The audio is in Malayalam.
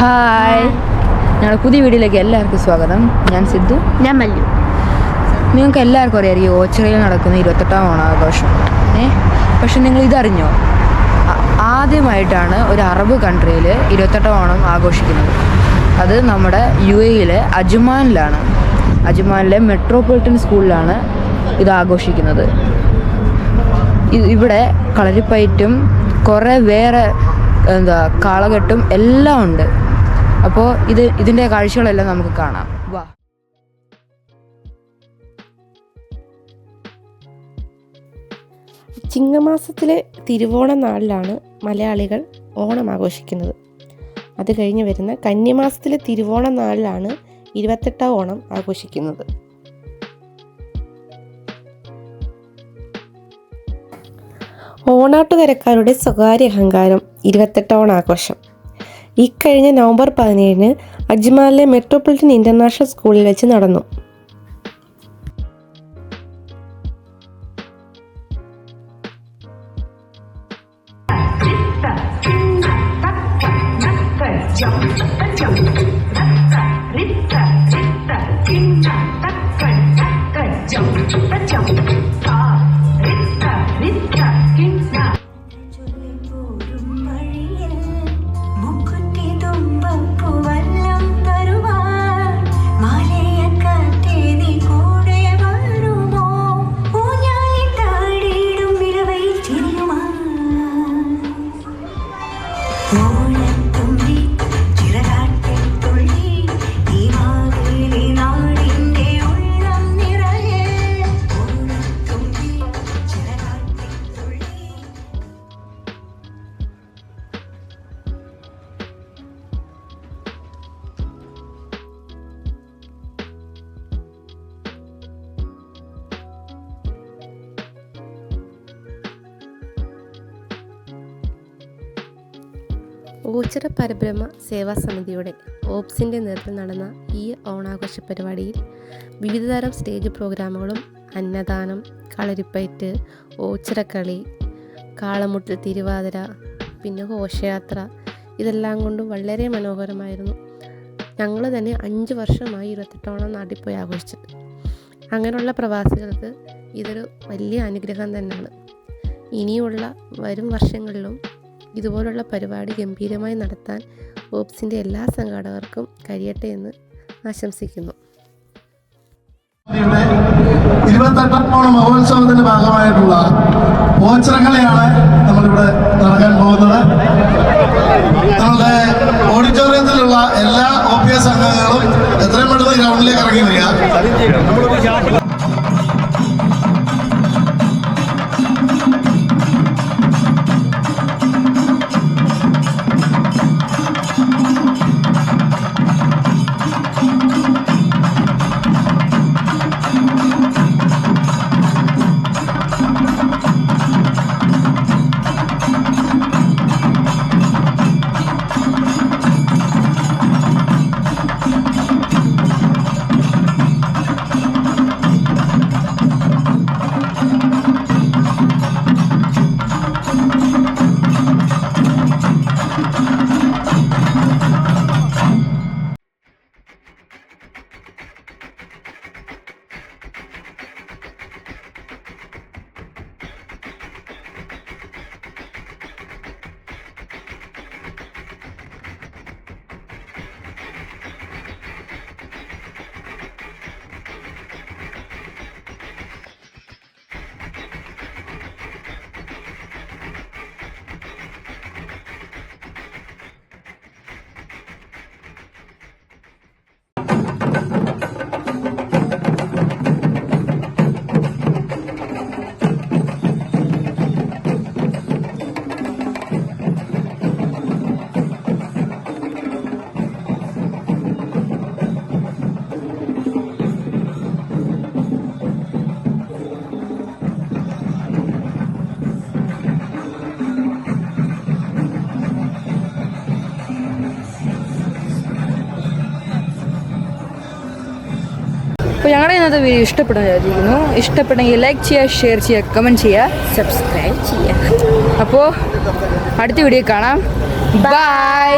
ഹായ് ഞങ്ങളുടെ പുതിയ വീഡിയോയിലേക്ക് എല്ലാവർക്കും സ്വാഗതം. ഞാൻ സിദ്ധു. ഞാൻ മല്ലു. നിങ്ങൾക്ക് എല്ലാവർക്കും അറിയാം ഓച്ചിറയിൽ നടക്കുന്ന ഇരുപത്തെട്ടാം ഓണാഘോഷം. ഏ? പക്ഷെ നിങ്ങൾ ഇതറിഞ്ഞോ? ആദ്യമായിട്ടാണ് ഒരു അറബ് കൺട്രിയിൽ ഇരുപത്തെട്ടാം ഓണം ആഘോഷിക്കുന്നത്. അത് നമ്മുടെ യു എയിലെ അജുമാനിലാണ്. അജുമാനിലെ മെട്രോപൊളിറ്റൻ സ്കൂളിലാണ് ഇത് ആഘോഷിക്കുന്നത്. ഇവിടെ കളരിപ്പയറ്റും കുറേ വേറെ എന്താ കാളകെട്ടും എല്ലാം ഉണ്ട്. അപ്പോൾ ഇത് ഇതിന്റെ കാഴ്ചകളെല്ലാം നമുക്ക് കാണാം. വാ. ചിങ്ങമാസത്തിലെ തിരുവോണ നാളിലാണ് മലയാളികൾ ഓണം ആഘോഷിക്കുന്നത്. അത് കഴിഞ്ഞ് വരുന്ന കന്യമാസത്തിലെ തിരുവോണ നാളിലാണ് ഇരുപത്തെട്ടാം ഓണം ആഘോഷിക്കുന്നത്. ഓണാട്ടുകരക്കാരുടെ സ്വകാര്യ അഹങ്കാരം ഇരുപത്തെട്ടാം ഓണാഘോഷം. ഇക്കഴിഞ്ഞ നവംബർ പതിനേഴിന് അജ്മാലിലെ മെട്രോപൊളിറ്റൻ ഇന്റർനാഷണൽ സ്കൂളിൽ വെച്ച് നടന്നു ചൊല്ലിപ്പോരും ഓച്ചിറ പരബ്രഹ്മ സേവാ സമിതിയുടെ ഓപ്സിന്റെ നേതൃത്വം നടന്ന ഈ ഓണാഘോഷ പരിപാടിയിൽ വിവിധതരം സ്റ്റേജ് പ്രോഗ്രാമുകളും അന്നദാനം കളരിപ്പയറ്റ് ഓച്ചിറക്കളി കാളമുട്ട് തിരുവാതിര പിന്നെ ഘോഷയാത്ര ഇതെല്ലാം കൊണ്ടും വളരെ മനോഹരമായിരുന്നു. ഞങ്ങൾ തന്നെ അഞ്ച് വർഷമായി ഇരുപത്തെട്ടോളം നാട്ടിൽ പോയി ആഘോഷിച്ചിട്ട്. അങ്ങനെയുള്ള പ്രവാസികൾക്ക് ഇതൊരു വലിയ അനുഗ്രഹം തന്നെയാണ്. ഇനിയുള്ള വരും വർഷങ്ങളിലും ഇതുപോലുള്ള പരിപാടി ഗംഭീരമായി നടത്താൻ ഓപ്സിന്റെ എല്ലാ സംഘാടകർക്കും കഴിയട്ടെ എന്ന് ആശംസിക്കുന്നു. ഇരുപത്തെട്ടോളം ഇരുപത്തെട്ടാം മഹോത്സവത്തിന്റെ ഭാഗമായിട്ടുള്ള ഓച്ചറകളെയാണ് നമ്മളിവിടെ നടക്കാൻ പോകുന്നത്. നമ്മളുടെ ഓഡിറ്റോറിയത്തിലുള്ള എല്ലാ ഒ പി എസ് അംഗങ്ങളും എത്രയും പെട്ടെന്ന് ഗ്രൗണ്ടിലേക്ക് ഇറങ്ങി വരിക. അപ്പോൾ ഞങ്ങളുടെ ഇന്നത്തെ വീഡിയോ ഇഷ്ടപ്പെടുന്ന വിചാരിക്കുന്നു. ഇഷ്ടപ്പെട്ടെങ്കിൽ ലൈക്ക് ചെയ്യുക ഷെയർ ചെയ്യുക കമന്റ് ചെയ്യുക സബ്സ്ക്രൈബ് ചെയ്യുക. അപ്പോൾ അടുത്ത വീഡിയോ കാണാം. ബൈ